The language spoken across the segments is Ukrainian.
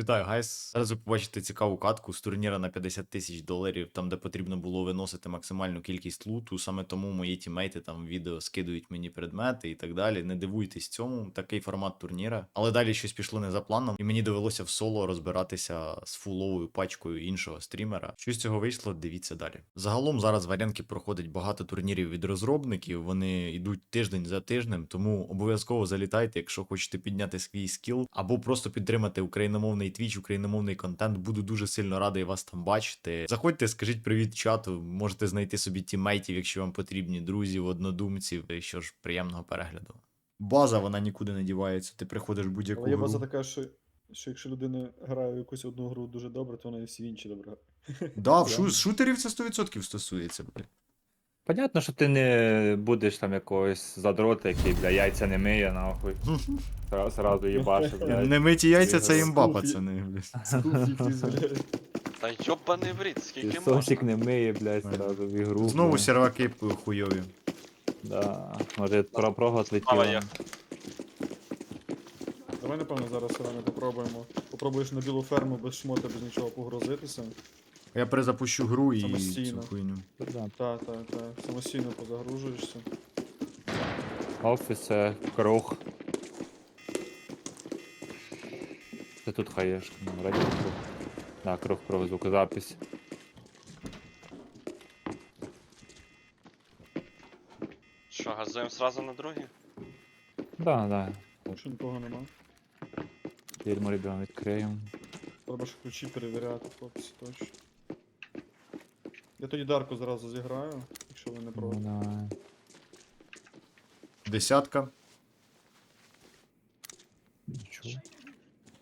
Вітаю, гайс. Зараз ви побачите цікаву катку з турніра на 50 тисяч доларів, там де потрібно було виносити максимальну кількість луту. Саме тому мої тімейти там відео скидують мені предмети і так далі. Не дивуйтесь цьому, такий формат турніра. Але далі щось пішло не за планом, і мені довелося в соло розбиратися з фуловою пачкою іншого стрімера. Що з цього вийшло, дивіться далі. Загалом зараз варіанки проходить багато турнірів від розробників. Вони йдуть тиждень за тижнем, тому обов'язково залітайте, якщо хочете підняти свій скіл, або просто підтримати україномовний твіч, україномовний контент. Буду дуже сильно радий вас там бачити. Заходьте, скажіть привіт чату. Можете знайти собі тімейтів, якщо вам потрібні друзів, однодумців. І що ж, приємного перегляду. База вона нікуди не дівається. Ти приходиш будь-яку Але є гру. база така, що, що якщо людина грає в якусь одну гру дуже добре, то вона і всі інші добре грає. Да, в шу- шутерів це 100% стосується. Бля. Понятно, що ти не будеш там якогось задрота, який, бля, яйця не миє, нахуй. Зра- Зразу блядь. Не миті яйця, це імба, пацани. бля. Блядь. Та йобаний в рід, скільки Ти сосик не миє, блядь, зразу в ігру. Знову блядь. серваки хуйові. Да. Може про прого Справа є. Давай, напевно, зараз Іване, попробуємо. Попробуєш на білу ферму без шмота, без нічого погрозитися. Я перезапущу гру і цю Самостійно. хуйню. Да. Та, та, та. Самостійно позагружуєшся. Офіс, це круг. Це тут хаєшка, ну, раді круг. Да, круг, круг, звукозапись. Що, газуємо сразу на другий? Да, да. Якщо нікого нема. Дерьмо ребят, відкриємо. Треба ж ключі перевіряти, хлопці, точно. Я тоді Дарку зразу зіграю, якщо ви не Ну, проти. давай. Десятка. Нічого.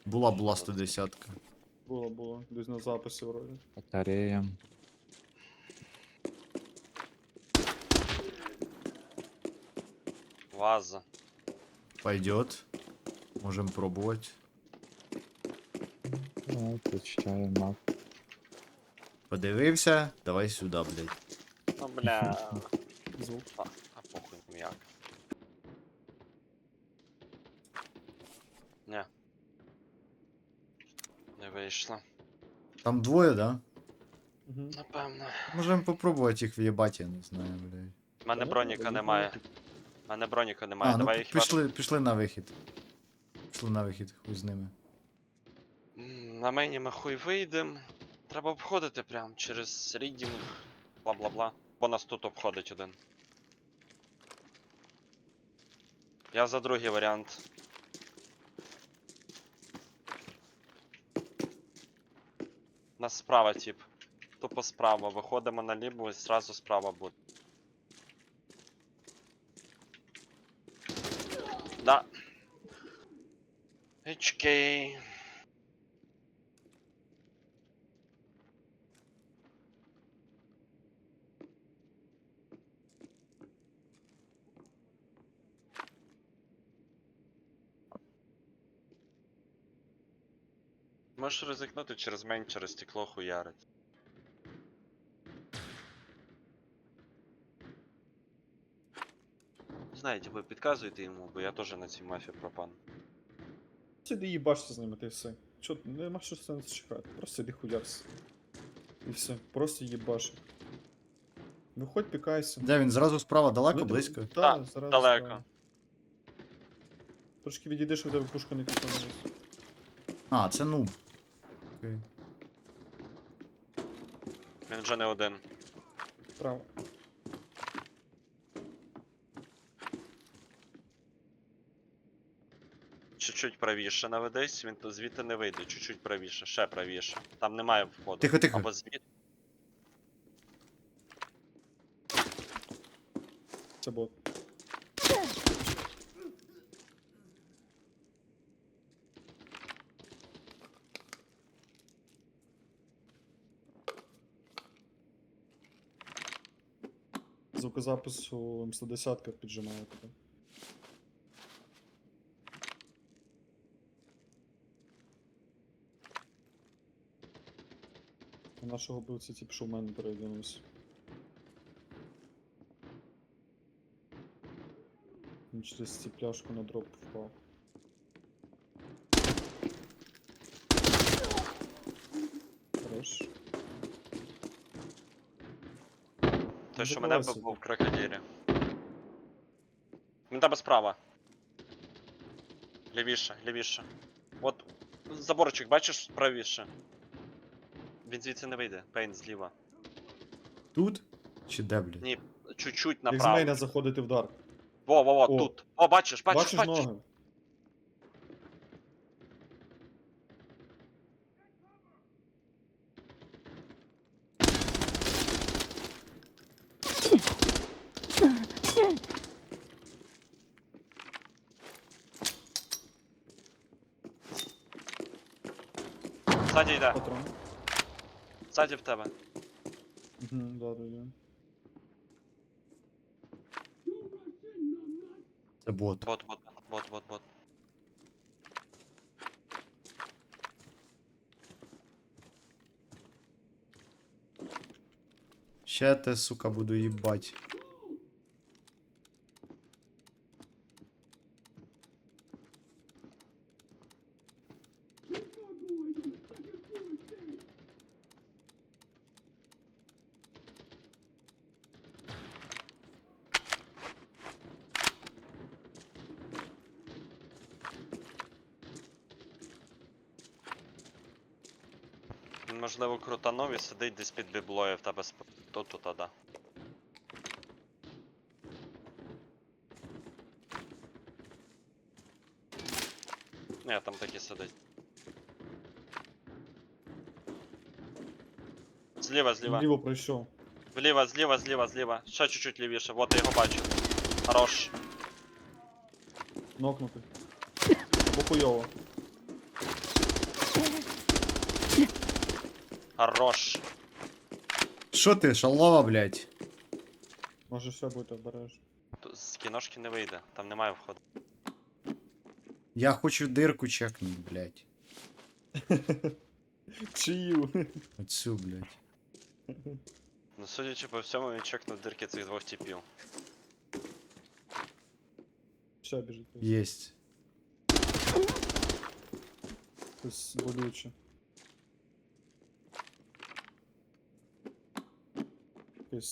Була була 110. Було, було. Десь на записі вроді. Батарея. Ваза. Пойдет. Можем пробовать. Ну, прочитаємо мап. Подивився, давай сюди, блядь. Ну бля. Звук. А, а похуй ну як. Не. Не вийшло. Там двоє, да? Угу. Напевно. Можемо попробувати їх в'єбати, я не знаю, блядь. У мене броніка немає. У мене броніка А, немає. ну Давай їх пішли, пішли на вихід. Пішли на вихід, хуй з ними. М, На мені ми хуй вийдем. Треба обходити прям через рідінг. Бла-бла-бла. Бо нас тут обходить один. Я за другий варіант. Нас справа, тип. Тупо справа. Виходимо на ліву і зразу справа буде. Да. HK. Можеш ризикнути через мень, через стекло хуярить. Знаєте, ви підказуєте йому, бо я теж на цій мафі пропан. Сиди їбашся з ними, ти все. Чо, нема що сенсу чекати. Просто іди хуярся. І все. Просто їбаш. Виходь, пікайся. Де він зразу справа, далеко, Ну, близько? Та, Так, зараз далеко. справа. Трошки відійди, щоб в тебе пушка не кипнула. А, це нуб. Окей. Він вже не один. Право. Чуть-чуть правіше наведись, він то звідти не вийде, чуть-чуть правіше, ще правіше. Там немає входу. Тихо, тихо. Або звідти. Це бот. Звукозапису М110 піджимає тебе. Нашого бивці тип, що в мене передвинувся. Він через цю пляшку на дроп впав. Хорош. Той, що мене сюди. був в крокодилі. Він тебе справа. Лівіше, лівіше. От заборчик, бачиш, правіше. Він звідси не вийде, Пейн зліва. Тут? Чи де, блядь? Ні, чуть-чуть Як з направо. мейна заходити в дар. Во, во, во, О. тут. О, бачиш, бачиш, Бачиш бачиш. ноги? Ззаді йде, Патрон. ззаді в тебе. Угу, да, да, да. Це бот. Бот, бот, бот, бот, бот. Ще те, сука, буду їбать. Можливо, крутанув і сидить десь під біблою в тебе сп... Тут, тут, да. Ні, там таки сидить. Зліва, зліва. Ліво пройшов. Вліво, зліва, зліва, зліва. Ще чуть-чуть лівіше. Вот я його бачу. Хорош. Нокнути. Або Хорош. Що ти, шалава, блядь? Може ще бути обережно. Тут з кіношки не вийде, там немає входу. Я хочу дирку чекнуть, блядь. Чию. Оцю, блядь. Ну, судячи по всьому, він чекнув дирки цих двох типів. Ще біжить. Єсть. Хтось болюче. Якийсь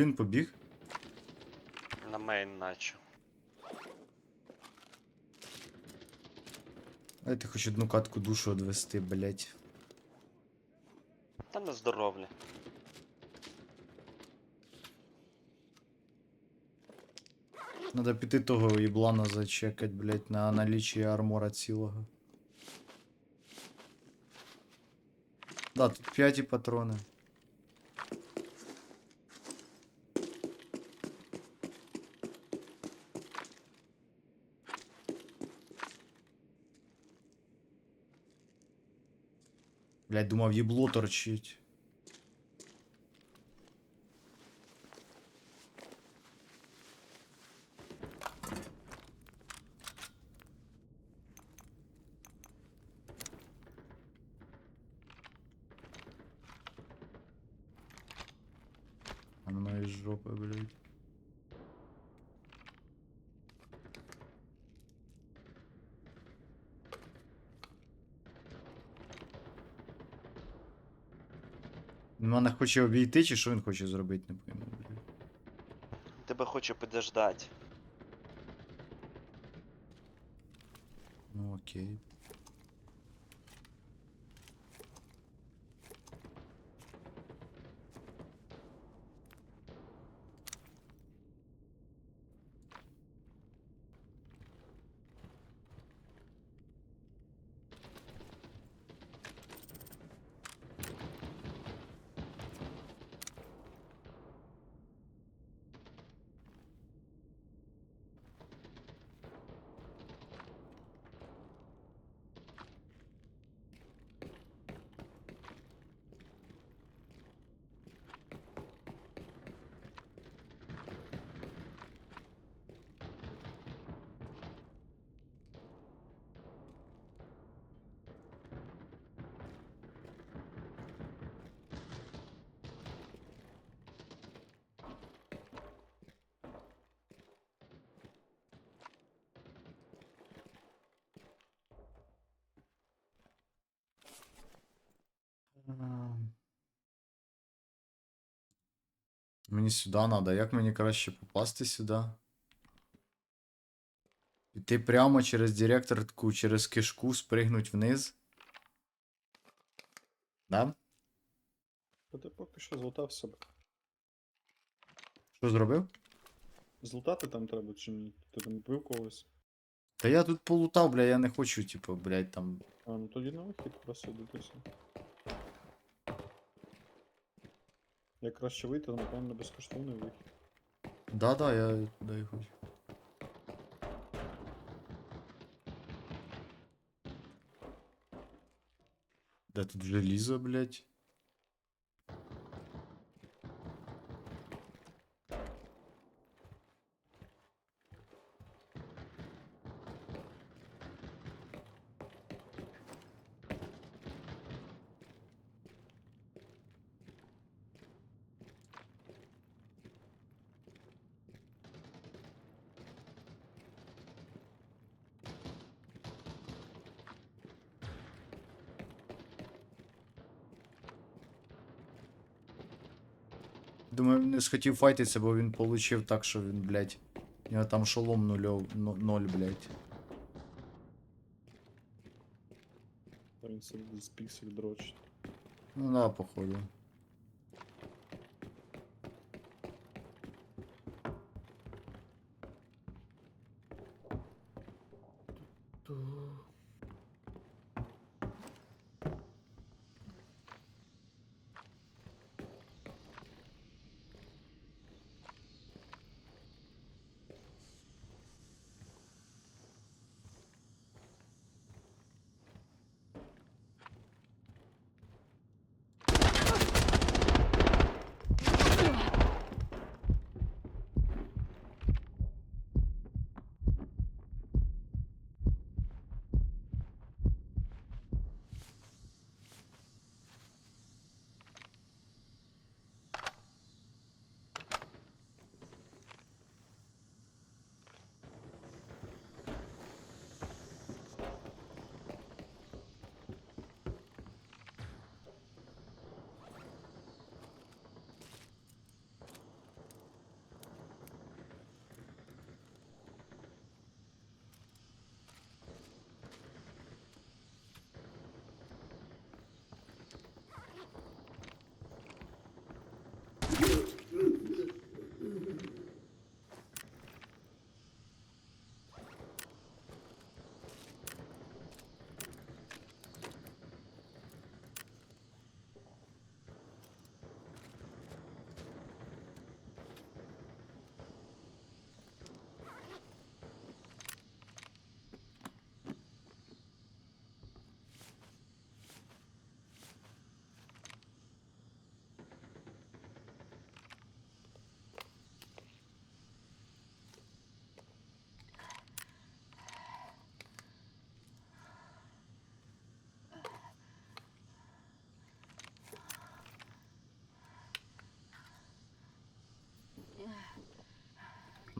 Він побіг? На мейн наче. Дайте хоч одну катку душу одвести, блядь. Та не здоровлі. Надо піти того їблана зачекать, блядь, на наличие армора цілого. Да, тут п'яті патрони. Блядь, думав, їбло торчить. Мене хоче обійти, чи що він хоче зробити, не пойму. Тебе хочу підождати. Ну окей. Мені сюди треба. Як мені краще попасти сюди? Піти прямо через директорку, через кишку, спригнуть вниз. Да? Та ти поки що злутав себе. Що зробив? Злутати там треба чи ні? Ти там вбив когось. Та я тут полутав, бля, я не хочу, типу, блядь, там. А, ну тоді на вихід просто йдітися. Як краще вийти, напевно на безкоштовний вихід. Да-да, я дай хоч. Да тут желізо, блядь? Думаю, не схотів файтитися, бо він получив так, що він, блядь. У нього там шолом нульов, но- ноль, блядь. Собі з піксель дрочить. Ну да, походу.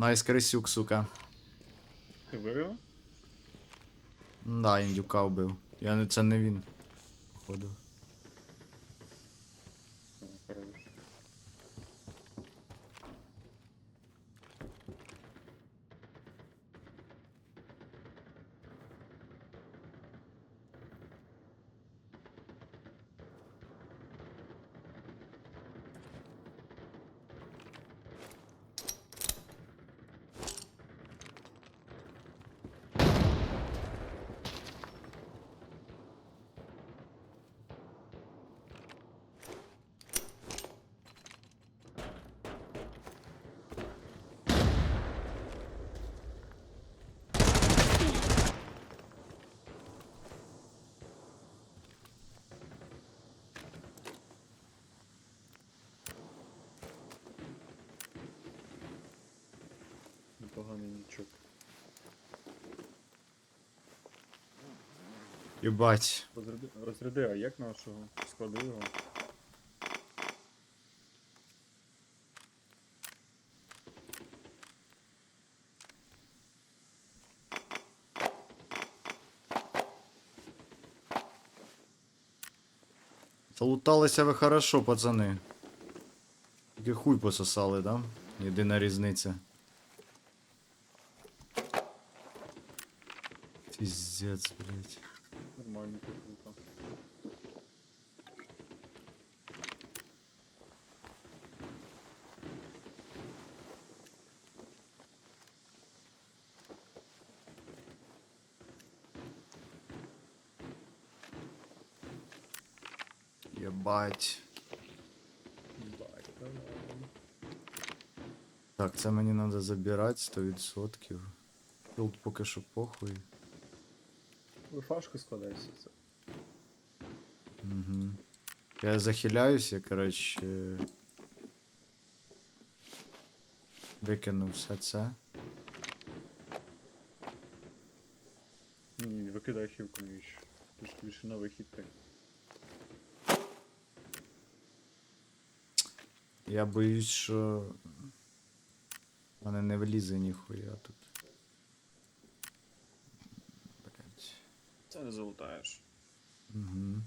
Найс Крисюк, сука. Ти вивів? Да, індюка вбив. Я не це не він. Походу. Єбать. Розряди, розряди, а як нашого? Склади його. Залуталися ви хорошо, пацани. Тільки хуй пососали, да? Єдина різниця. Пиздец, блядь. Нормально круто. Єбать. Так, це мені треба забирати 100%. Тут поки що похуй. Фашку складається це. Угу. Я захиляюсь, я, коротше. Викину все це. Ні, викидай хівку навіщо. Ти ж більше новий хід ти. Я боюсь, що. в мене не влізе ніхуя тут. Блять. Це не залутаєш. Угу.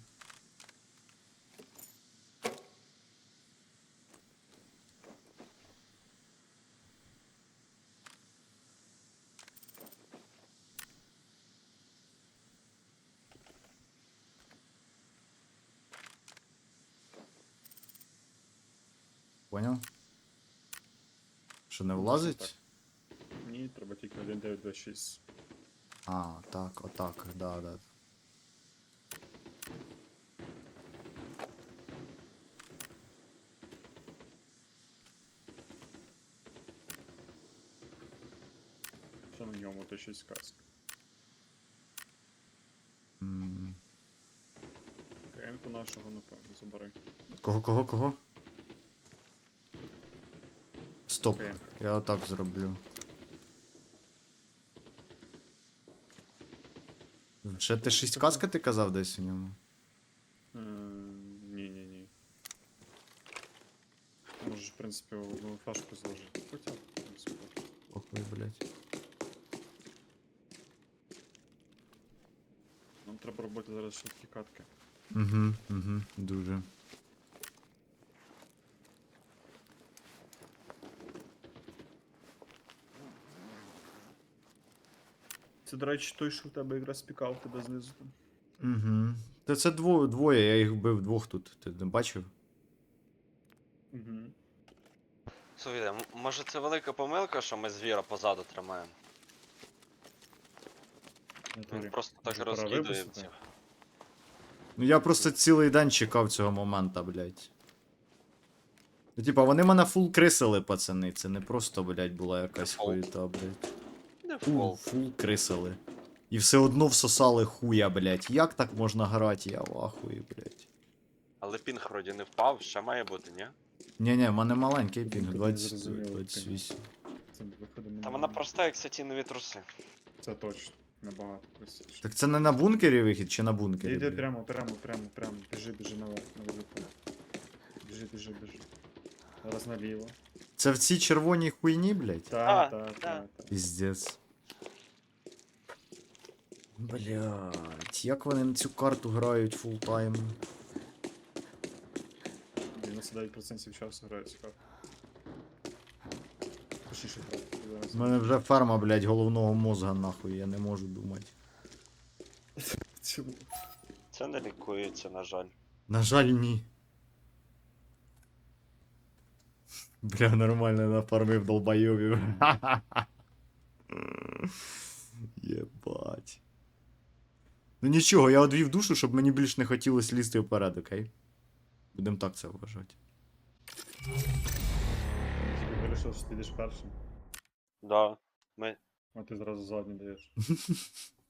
Понял? Що не влазить? Ні, треба тільки 1926. А, так, отак, да, да. Що на ньому то щось каска. М, КМ-ку нашого, напевно, забери. Кого, кого, кого? Стоп, КМ. я отак зроблю. Ще ти шість каска ти казав десь у ньому? Ні, ні, ні. Можеш, в принципі, одну флешку зложити. Хоча, в принципі. Похуй, блядь. Нам треба робити зараз швидкі катки. Угу, угу, дуже. Це, до речі, той, що в тебе якраз пікав тебе знизу там. Угу. Та це двоє, двоє, я їх бив двох тут. Ти не бачив? Угу. Слухайте, м- може це велика помилка, що ми звіра позаду тримаємо? Він просто так Може, пора розкидує випустити? Ну я просто цілий день чекав цього момента, блядь. Ну, типа, вони мене фул крисили, пацани. Це не просто, блядь, була якась Фол. хуєта, блядь. Фул, фул крисили. І все одно всосали хуя, блядь. Як так можна грати? Я в ахуї, блядь. Але пінг вроді не впав, ще має бути, ні? Ні-ні, в мене маленький пінг, 20, 28. Це виходимо. Та вона проста, як сатінові труси. Це точно. Набагато простіше. Так це не на бункері вихід чи на бункері? Іди блядь? прямо, прямо, прямо, прямо. Біжи, біжи наверх, на велику. Біжи, біжи, біжи. Зараз наліво. Це в цій червоній хуйні, блядь? Та, А, та, та. та, та. Піздец. Блять, як вони на цю карту грають фултайм? 99% часу грає цікаво. Точніше грати. У мене вже ферма, блять, головного мозга нахуй, я не можу думати. Чому? Це не лікується, на жаль. На жаль, ні. Бля, нормально нафармив долбойовів. Єбать. Ну нічого, я одвів душу, щоб мені більш не хотілося лізти вперед, окей? Будемо так це вважати. Тільки вирішив, що ти йдеш першим, Да. Ми а ти зразу задній даєш.